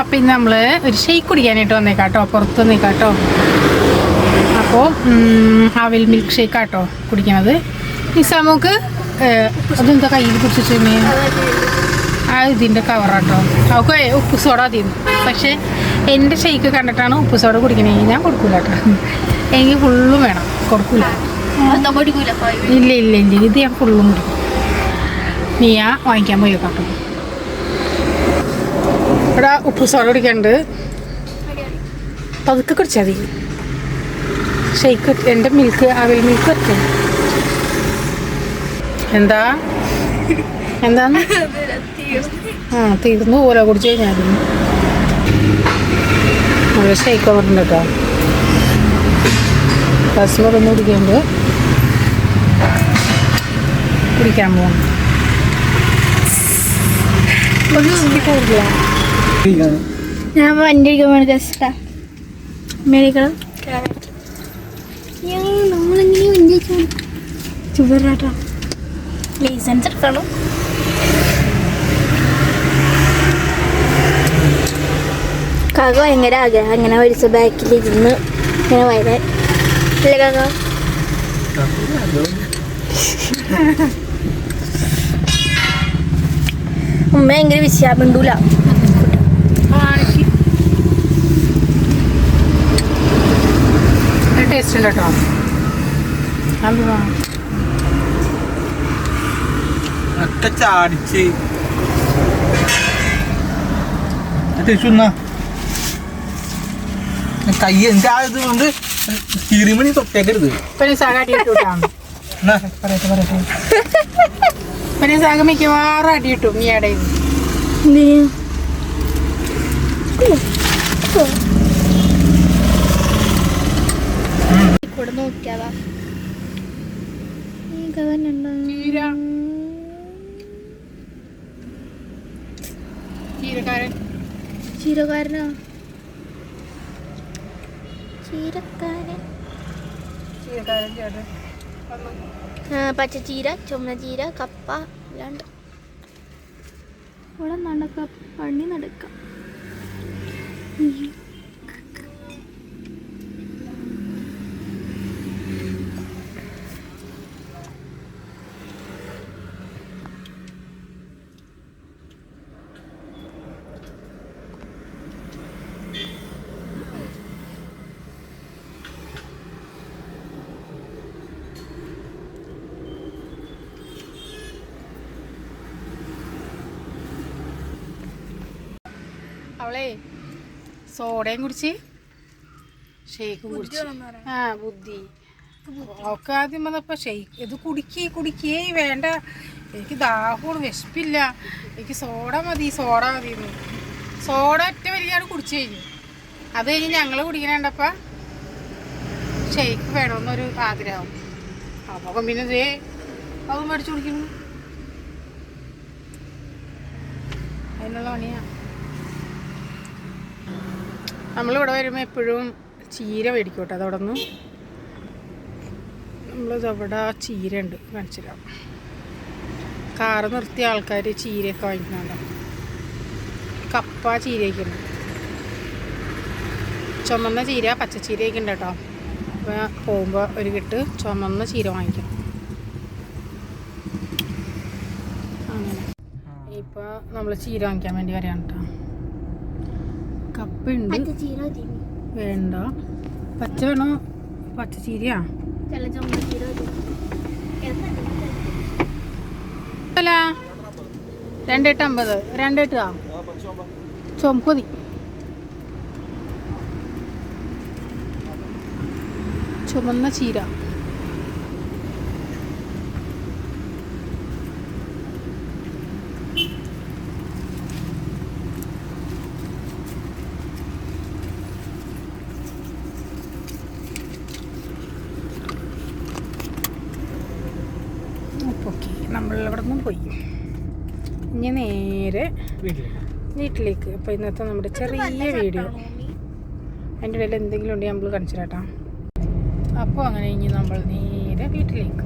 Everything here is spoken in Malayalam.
അപ്പം ഇന്ന് നമ്മൾ ഒരു ഷെയ്ക്ക് കുടിക്കാനായിട്ട് വന്നേക്കാട്ടോ പുറത്ത് നിൽക്കാട്ടോ അപ്പോൾ അവിൽ മിൽക്ക് ഷേക്കാട്ടോ കുടിക്കണത്. ഈ സമൂക്ക് അതെന്താ കയ്യിൽ പിടിച്ചിട്ട് ആ ഇതിന്റെ കവറാട്ടോ അവൾക്ക് ഉപ്പ് സോഡ തീർന്നു പക്ഷേ എന്റെ ഷെയ്ക്ക് കണ്ടിട്ടാണ് ഉപ്പ് സോഡ കുടിക്കണമെങ്കിൽ ഞാൻ കൊടുക്കൂല കേട്ടോ എനിക്ക് ഫുള്ളും വേണം. കൊടുക്കൂല. ഇല്ല ഇല്ല ഇല്ല. ഇത് ഞാൻ ഫുള്ളും കുടിക്കും. ആ വാങ്ങിക്കാൻ പോയി കേട്ടോ ഇവിടെ ഉപ്പ് സോഡ കുടിക്കാണ്ട് പതുക്കെ കുടിച്ചാൽ മതി. ഷെയ്ക്ക് എന്റെ മിൽക്ക് അവൽ മിൽക്ക് വെച്ചേ എന്താ? എന്താന്ന് ആ തീർന്നു പോലെ കുടിച്ചു കഴിഞ്ഞാൽ നല്ല ഷെയ്ക്ക് വന്നിട്ടുണ്ട് കേട്ടോ. ബസ് കുടിക്കുമ്പോൾ കുടിക്കാൻ പോകണം കൂടുതല ഞാൻ വണ്ടി എടുക്കുമ്പോൾ ചുവറാട്ടാ ലൈസൻസ് എടുക്കണം. കാക്ക ഭയങ്കര ആഗ്രഹം. അങ്ങനെ ബാക്കിൽ ഇരുന്ന് ഇങ്ങനെ വരാൻ. അല്ലേ കാക്ക ഉമ്മ ഭയങ്കര വിശ്വാസം മിണ്ടൂല ടേസ്റ്റ് ഉണ്ട് കേട്ടോ. ഒക്കെ ചാടിച്ച്. കൈ എനിക്ക് ആ ഇത് കൊണ്ട് തിരുമണി തൊട്ടേക്കരുത് പിന്നെ സാഗാട്ടി ഇട്ടുട്ടാണ് എന്നാ, പറയട്ടെ പറയട്ടെ. പിന്നെ സാഗ മിക്കവാറും അടി കിട്ടും നീ ഇടയിൽ കൂടെ നോക്കിയാതാ. ചീരക്കാരനാ? ചീരക്കാരൻ പച്ചച്ചീര ചുമന്ന ചീര കപ്പ അല്ലാണ്ട് ഇവിടെ നടക്ക. പണി നടക്കാം. അവളെ സോഡയും കുടിച്ച് ഷേക്കും കുടിച്ച്. ആ ബുദ്ധി. ഒക്കെ ആദ്യം വന്നപ്പോൾ ഷെയ്ക്ക് ഇത് കുടിക്കേ കുടിക്കേ. വേണ്ട. എനിക്ക് ദാഹമാണ് വിശപ്പില്ല. എനിക്ക് സോഡ മതി സോഡ മതി സോഡ ഒറ്റ വലിയാണ് കുടിച്ചു കഴിഞ്ഞു. അത് കഴിഞ്ഞ് ഞങ്ങൾ കുടിക്കണേണ്ടപ്പ ഷെയ്ക്ക് വേണമെന്നൊരു ആഗ്രഹം. അപ്പോൾ പിന്നെ ദേ അത് മേടിച്ചു കുടിക്കുന്നു. അതിനുള്ള പണിയാ. നമ്മളിവിടെ വരുമ്പോൾ എപ്പോഴും ചീര മേടിക്കോട്ടെ കേട്ടോ അതവിടെ നിന്ന് നമ്മളിതവിടെ ചീര ഉണ്ട് മനസ്സിലാവും കാറ് നിർത്തിയ ആൾക്കാർ ചീരയൊക്കെ വാങ്ങിക്കുന്നുണ്ടോ. കപ്പ ചീരയൊക്കെ ഉണ്ട്. ചുമന്ന ചീര പച്ചച്ചീരയൊക്കെ ഉണ്ട് കേട്ടോ. അപ്പോൾ പോകുമ്പോൾ ഒരു കിട്ട് ചുമന്ന ചീര വാങ്ങിക്കണം അങ്ങനെ. ഇപ്പോൾ നമ്മൾ ചീര വാങ്ങിക്കാൻ വേണ്ടി വരാണ് കേട്ടോ. മതി വേണ്ട. പച്ച വേണോ പച്ച ചീരയാ ചുമന്ന ചീര മതി അല്ല. രണ്ടെട്ട് അമ്പത് രണ്ടെട്ട്? ആ ചുമക്ക് മതി ചുമന്ന ചീര. ഓക്കെ നമ്മളിവിടെ നിന്നും പോയി. ഇനി നേരെ വീട്ടിലേക്ക്. അപ്പോൾ ഇന്നത്തെ നമ്മുടെ ചെറിയ വീഡിയോ. അതിന്റെ ഇടയിൽ എന്തെങ്കിലും ഉണ്ടെങ്കിൽ നമ്മൾ കാണിച്ചു കേട്ടോ അപ്പോൾ അങ്ങനെ ഇനി നമ്മൾ നേരെ വീട്ടിലേക്ക്.